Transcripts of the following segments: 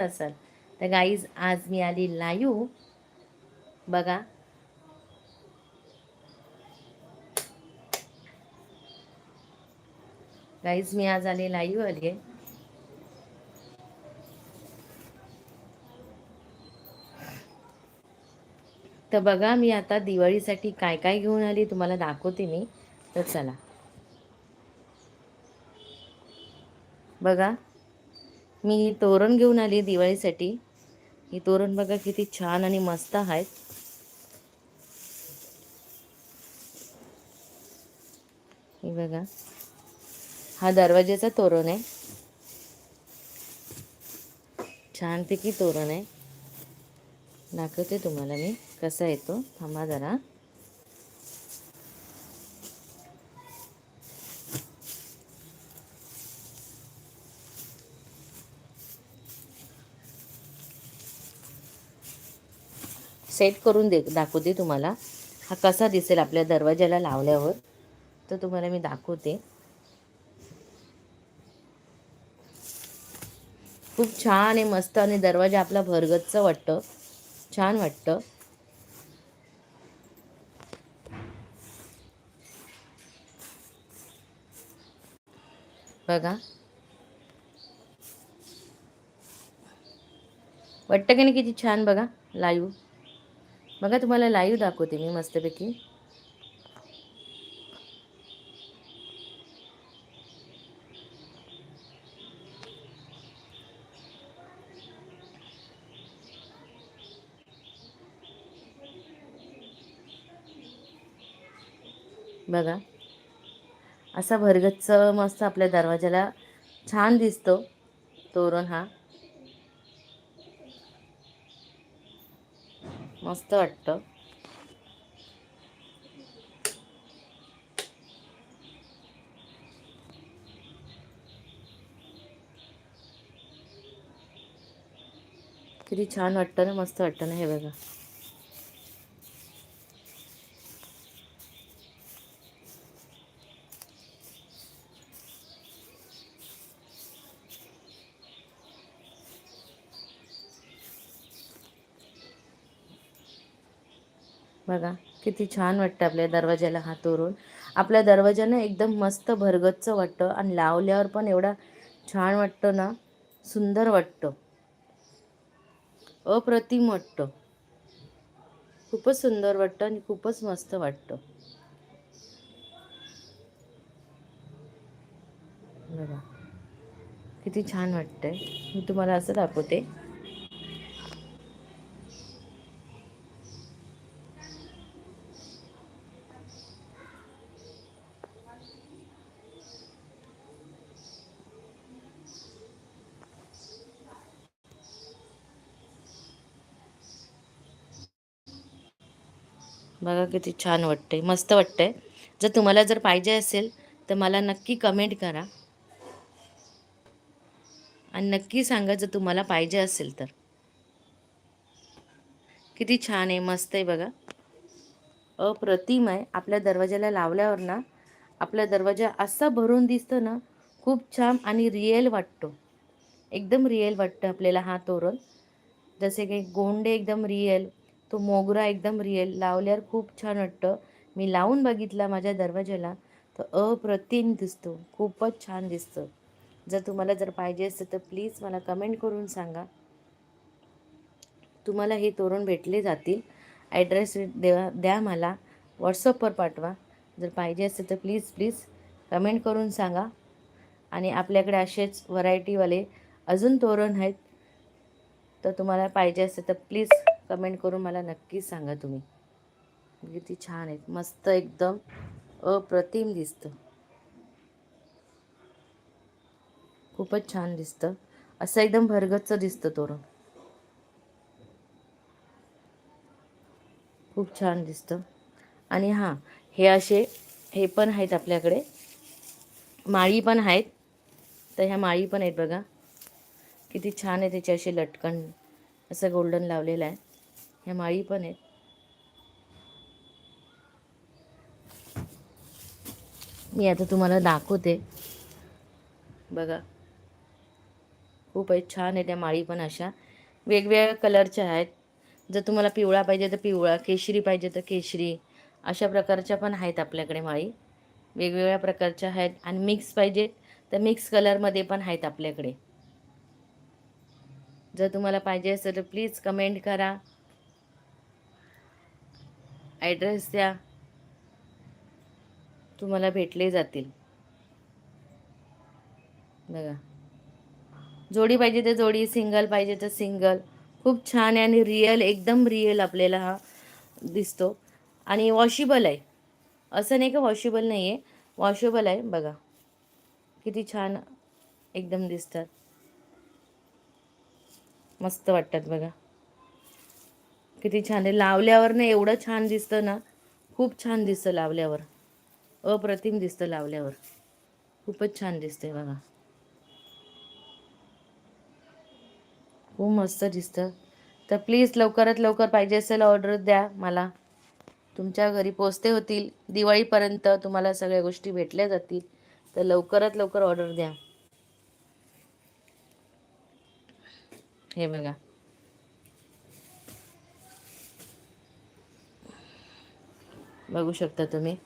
असाल. तर गाईज आज मी आली लाईव्ह बघा. गाईज मी आज आले लाईव्ह आली आहे. तर बघा मी आता दिवाळीसाठी काय काय घेऊन आली तुम्हाला दाखवते मी. तर चला. बघा. मी तोरण घेऊन आली दिवाळीसाठी. ही तोरण बघा किती छान आणि मस्त आहेत. हे बघा. हा दरवाज्याचा तोरण आहे. छानपैकी तोरण आहे. दाखवते तुम्हाला मी कसा येतो. थांबा जरा. सेट करून दे दाखवते तुम्हाला. हा कसा दिसेल आपल्या दरवाजाला लावल्यावर तर तुम्हाला मी दाखवते. खूप छान आहे मस्त आणि दरवाजा आपला भरगच्च वाटतं. छान वाटतं. बघा. वाटतं की नाही किती छान बघा लाईव्ह बघा तुम्हाला लाईव्ह दाखवते मी मस्तपैकी. बघा असा भरगच्च मस्त आपल्या दरवाजाला छान दिसतो तोरण हा. मस्त वाटतं. किती छान वाटतं ना मस्त वाटतं ना हे बघा. बघा किती छान वाटतं आपल्या दरवाज्याला हा तोरण आपल्या दरवाजानं एकदम मस्त भरगच्च वाटतं आणि लावल्यावर पण एवढा छान वाटतं ना सुंदर वाटतं. अप्रतिम वाटतं. खूपच सुंदर वाटतं आणि खूपच मस्त वाटतं. बघा किती छान वाटतंय. मी तुम्हाला असं दाखवते. बघा किती छान वाटते मस्त वाटते जर तुम्हाला जर पाहिजे असेल तर मला नक्की कमेंट करा. आणि नक्की सांगा जर तुम्हाला पाहिजे असेल तर. किती छान आहे मस्त आहे बघा. अप्रतिम आहे. आपल्या दरवाजाला लावल्यावर ना आपला दरवाजा असा भरून दिसतो ना खूप छान आणि रिअल वाटतो. एकदम रिअल वाटतं आपल्याला हा तोरण. जसे काही गोंडे एकदम रिअल तो मोगरा एकदम रिअल लावल्यावर खूप छान वाटतं. मी लावून बघितला माझ्या दरवाजाला तर अप्रतिम दिसतो. खूपच छान दिसतं. जर तुम्हाला जर पाहिजे असेल तर प्लीज मला कमेंट करून सांगा. तुम्हाला हे तोरण भेटले जातील. ॲड्रेस द्या द्या मला. व्हॉट्सअपवर पाठवा. जर पाहिजे असेल तर प्लीज प्लीज कमेंट करून सांगा. आणि आपल्याकडे असेच व्हरायटीवाले अजून तोरण आहेत. तर तुम्हाला पाहिजे असेल तर प्लीज कमेंट करून मला नक्कीच सांगा तुम्ही. किती छान आहेत. मस्त एकदम अप्रतिम दिसतं. खूपच छान दिसतं. असं एकदम भरगच्च दिसतं तोरण. खूप छान दिसतं. आणि हां हे असे हे पण आहेत आपल्याकडे. माळी पण आहेत. तर ह्या माळी पण आहेत बघा. किती छान आहे त्याचे असे लटकन असं गोल्डन लावलेलं आहे. ह्या माळी पण आहेत. मी आता तुम्हाला दाखवते. बघा. खूप आहेत छान आहे त्या माळी पण अशा. वेगवेगळ्या कलरच्या आहेत. जर तुम्हाला पिवळा पाहिजे तर पिवळा केशरी पाहिजे तर केशरी. अशा प्रकारच्या पण आहेत आपल्याकडे माळी. वेगवेगळ्या प्रकारच्या आहेत आणि मिक्स पाहिजे तर मिक्स कलरमध्ये पण आहेत आपल्याकडे. जर तुम्हाला पाहिजे असेल तर प्लीज कमेंट करा. ॲड्रेस द्या. तुम्हाला भेटले जातील. बघा. जोडी पाहिजे तर जोडी सिंगल पाहिजे तर सिंगल खूप छान आहे आणि रिअल एकदम रिअल आपल्याला हा दिसतो. आणि वॉशेबल आहे. असं नाही का वॉशेबल नाही आहे वॉशेबल आहे. बघा. किती छान एकदम दिसतात. मस्त वाटतात बघा. किती छान आहे. लावल्यावर ना एवढं छान दिसतं ना. खूप छान दिसतं लावल्यावर. अप्रतिम दिसतं लावल्यावर. खूपच छान दिसतंय बघा. खूप मस्त दिसतं. तर प्लीज लवकरात लवकर पाहिजे असेल ऑर्डर द्या मला. तुमच्या घरी पोचते होतील. दिवाळीपर्यंत तुम्हाला सगळ्या गोष्टी भेटल्या जातील. तर लवकरात लवकर ऑर्डर द्या. हे बघा. बघू शकता तुम्ही.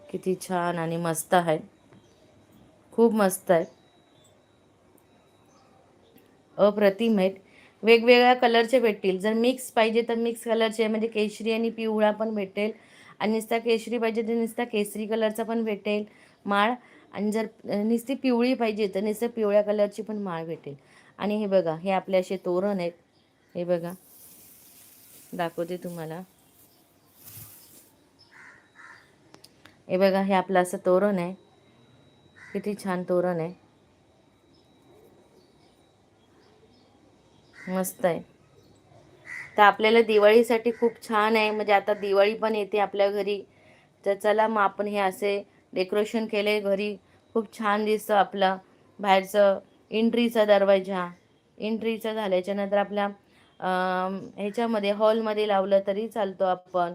किती छान आणि मस्त आहे. खूप मस्त आहे. अप्रतिम आहेत वेगवेगळ्या कलरचे भेटतील. जर मिक्स पाहिजे तर मिक्स कलरचे म्हणजे केशरी आणि पिवळा पण भेटेल. आणि नुसता केशरी पाहिजे तर नुसता केसरी कलरचा पण भेटेल माळ. आणि जर नुसती पिवळी पाहिजे तर नुसतं पिवळ्या कलरची पण माळ भेटेल. आणि हे बघा हे आपले असे तोरण आहेत. हे बघा. दाखवते तुम्हाला. हे बघा हे आपलं असं तोरण आहे. किती छान तोरण आहे. मस्त आहे. तर आपल्याला दिवाळीसाठी खूप छान आहे. म्हणजे आता दिवाळी पण येते आपल्या घरी. तर चला मग आपण हे असे डेकोरेशन केले. घरी खूप छान दिसतं आपलं. बाहेरचं एंट्रीचा दरवाजा एंट्रीचा झाल्याच्यानंतर आपल्या ह्याच्यामध्ये हॉलमध्ये लावलं तरी चालतो आपण.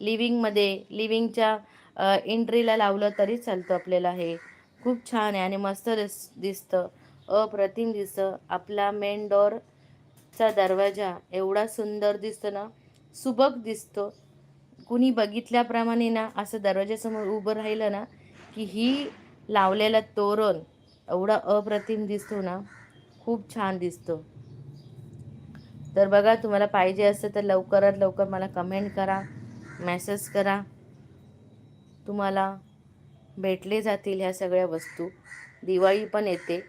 लिव्हिंगमध्ये लिव्हिंगच्या एंट्रीला लावलं तरी चालतं आपल्याला हे. खूप छान आहे आणि मस्त दिस दिसतं. अप्रतिम दिसतं. आपला मेन डोअरचा दरवाजा एवढा सुंदर दिसतो ना सुबक दिसतो. कुणी बघितल्याप्रमाणे ना असं दरवाजासमोर उभं राहिलं ना की ही लावलेला तोरण एवढा अप्रतिम दिसतो ना खूप छान दिसतो. तर बघा तुम्हाला पाहिजे असेल तर लवकरात लवकर मला कमेंट करा मेसेज करा. तुम्हाला भेटले जातील ह्या सगळ्या वस्तू. दिवाळी पण येते.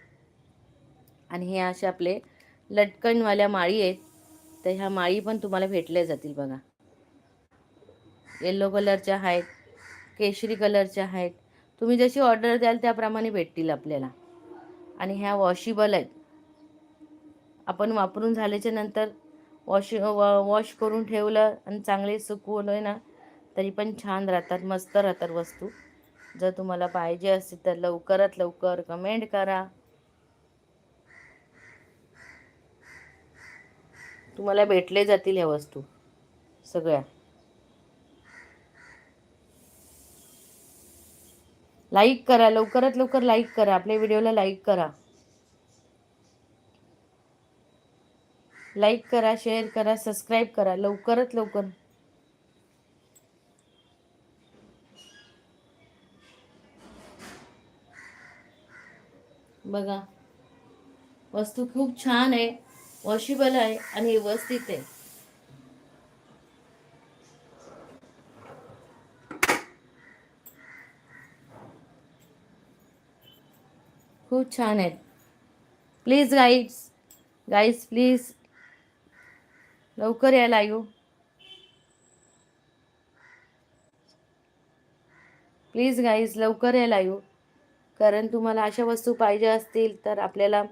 आणि हे असे आपले लटकनवाल्या माळी आहेत. तर ह्या माळी पण तुम्हाला भेटल्या जातील बघा. येल्लो कलरच्या आहेत केशरी कलरच्या आहेत. तुम्ही जशी ऑर्डर द्याल त्याप्रमाणे भेटतील आपल्याला. आणि ह्या वॉशेबल आहेत. आपण वापरून झाल्याच्यानंतर वॉश वॉश करून ठेवलं आणि चांगले सुकवलं ना तरी पण छान राहतात मस्त राहतात वस्तू. जर तुम्हाला पाहिजे असेल तर लवकरात लवकर कमेंट करा. तुम्हाला भेटले जातील ह्या वस्तू सगळ्या. लाईक करा लवकरात लवकर लाईक करा. आपल्या व्हिडिओला लाईक करा. लाईक करा शेअर करा सबस्क्राईब करा. लवकरात लवकर. बघा. वस्तू खूप छान आहे. वॉशेबल आहे आणि व्यवस्थित आहे. खूप छान आहेत प्लीज गाईड्स गाईज प्लीज लवकर या यू प्लीज गाईज लवकर या लाईव्ह कारण तुम्हाला अशा वस्तू पाहिजे असतील तर आपल्याला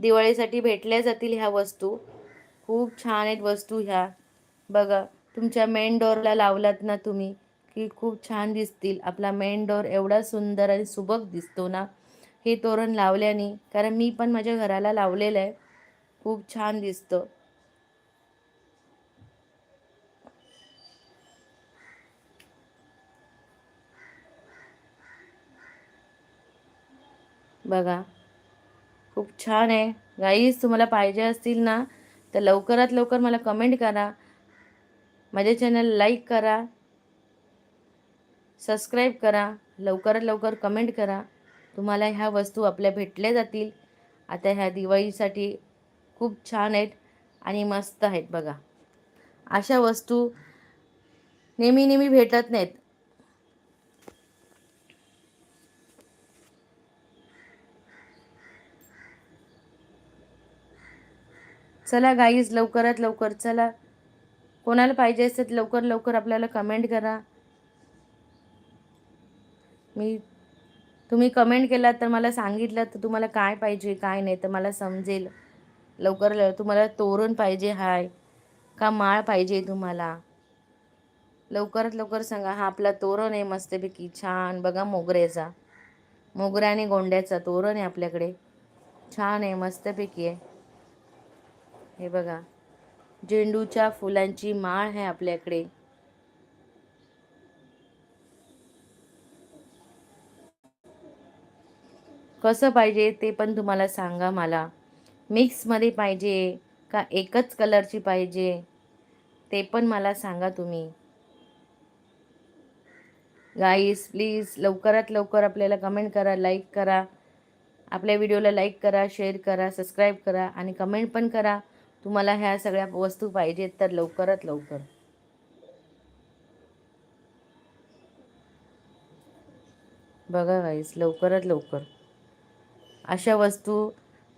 दिवाळीसाठी भेटल्या जातील ह्या वस्तू. खूप छान आहेत वस्तू ह्या. बघा तुमच्या मेन डोअरला लावलात ना तुम्ही की खूप छान दिसतील. आपला मेन डोअर एवढा सुंदर आणि सुबक दिसतो ना. हे तोरण लावल्याने कारण मी पण माझ्या घराला लावलेलं आहे. खूप छान दिसतं. बघा खूप छान आहे. गाईज तुम्हाला पाहिजे असतील ना तर लवकरात लवकर मला कमेंट करा. माझ्या चॅनल लाईक करा. सबस्क्राईब करा. लवकरात लवकर कमेंट करा. तुम्हाला ह्या वस्तू आपल्या भेटल्या जातील. आता ह्या दिवाळीसाठी खूप छान आहेत आणि मस्त आहेत बघा. अशा वस्तू नेहमी नेहमी भेटत नाहीत. चला गाईज लवकरात लवकर चला. कोणाला पाहिजे असेल लवकर लवकर आपल्याला कमेंट करा. मी तुम्ही कमेंट केलात तर मला सांगितलं तर तुम्हाला काय पाहिजे काय नाही तर मला समजेल. लवकर तुम्हाला तोरण पाहिजे हाय का माळ पाहिजे तुम्हाला? लवकरात लवकर सांगा हा आपला तोरण आहे मस्तपैकी छान. बघा मोगऱ्याचा. मोगऱ्या आणि गोंड्याचा तोरण आहे आपल्याकडे. छान आहे मस्तपैकी आहे. हे बघा. झेंडूच्या फुलांची माळ आहे आपल्याकडे. कसं पाहिजे ते पण तुम्हाला सांगा मला. मिक्समध्ये पाहिजे का एकच कलरची पाहिजे ते पण मला सांगा तुम्ही. गाईस प्लीज लवकरात लवकर आपल्याला कमेंट करा लाईक करा. आपल्या व्हिडिओला लाईक करा शेअर करा सबस्क्राईब करा आणि कमेंट पण करा. तुम्हाला ह्या सगळ्या वस्तू पाहिजेत तर लवकरात लवकर. बघा गाईस लवकरात लवकर. अशा वस्तू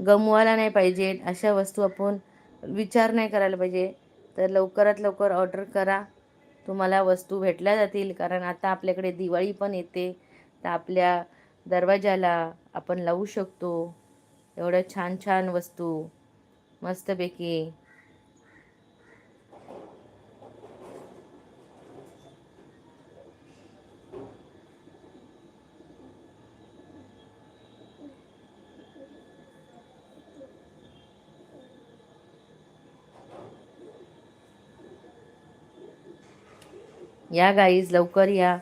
गमवायला नाही पाहिजे. अशा वस्तू आपण विचार नाही करायला पाहिजे. तर लवकरात लवकर ऑर्डर करा. तुम्हाला वस्तू भेटल्या जातील. कारण आता आपल्याकडे दिवाळी पण येते. तर आपल्या दरवाजाला आपण लावू शकतो. एवढ्या छान छान वस्तू. मस्तपैकी. या गाईज लवकर या.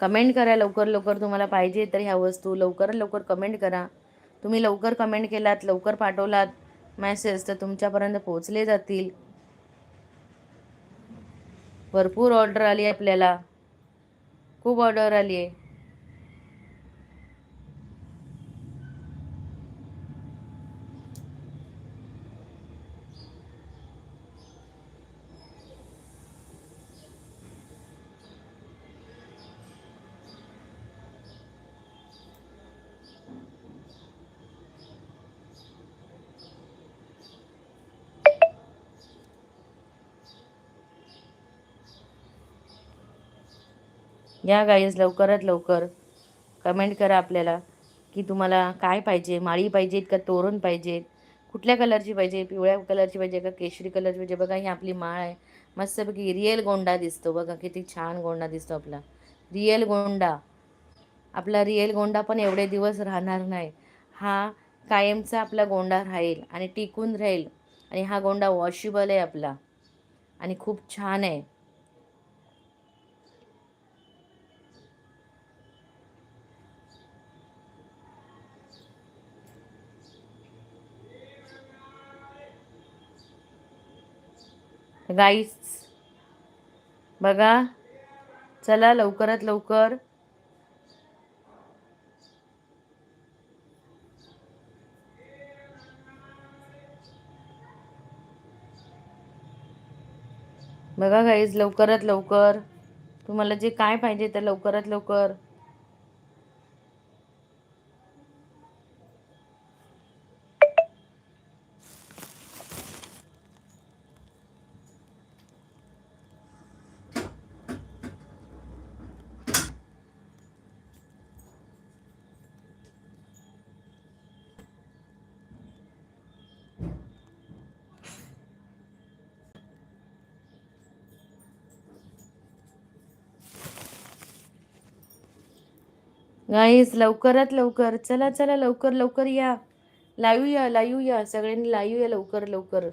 कमेंट करा लवकर लवकर तुम्हाला पाहिजे तर ह्या वस्तू. लवकर लवकर कमेंट करा. तुम्ही लवकर कमेंट केलात लवकर पाठवलात मॅसेज तर तुमच्यापर्यंत पोहोचले जातील. भरपूर ऑर्डर आली आहे आपल्याला. खूप ऑर्डर आली आहे या गाईज लवकरात लवकर कमेंट करा आपल्याला की तुम्हाला काय पाहिजे माळी पाहिजेत का तोरण पाहिजेत कुठल्या कलरची पाहिजे पिवळ्या कलरची पाहिजे का केशरी कलरची पाहिजे बघा ही आपली माळ आहे. मस्तपैकी रिअल गोंडा दिसतो बघा किती छान गोंडा दिसतो आपला. रिअल गोंडा. आपला रिअल गोंडा पण एवढे दिवस राहणार नाही. हा कायमचा आपला गोंडा राहील आणि टिकून राहील आणि हा गोंडा वॉशेबल आहे आपला. आणि खूप छान आहे. राईस. बघा. चला लवकरात लवकर. बघा गाईज लवकरात लवकर. तुम्हाला जे काय पाहिजे ते लवकरात लवकर. गाईज लवकरात लवकर चला चला लवकर लवकर या. लाईव्ह या लाईव्ह या. सगळ्यांनी लाईव्ह या लवकर लवकर.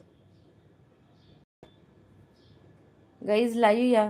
गाईज लाईव्ह या.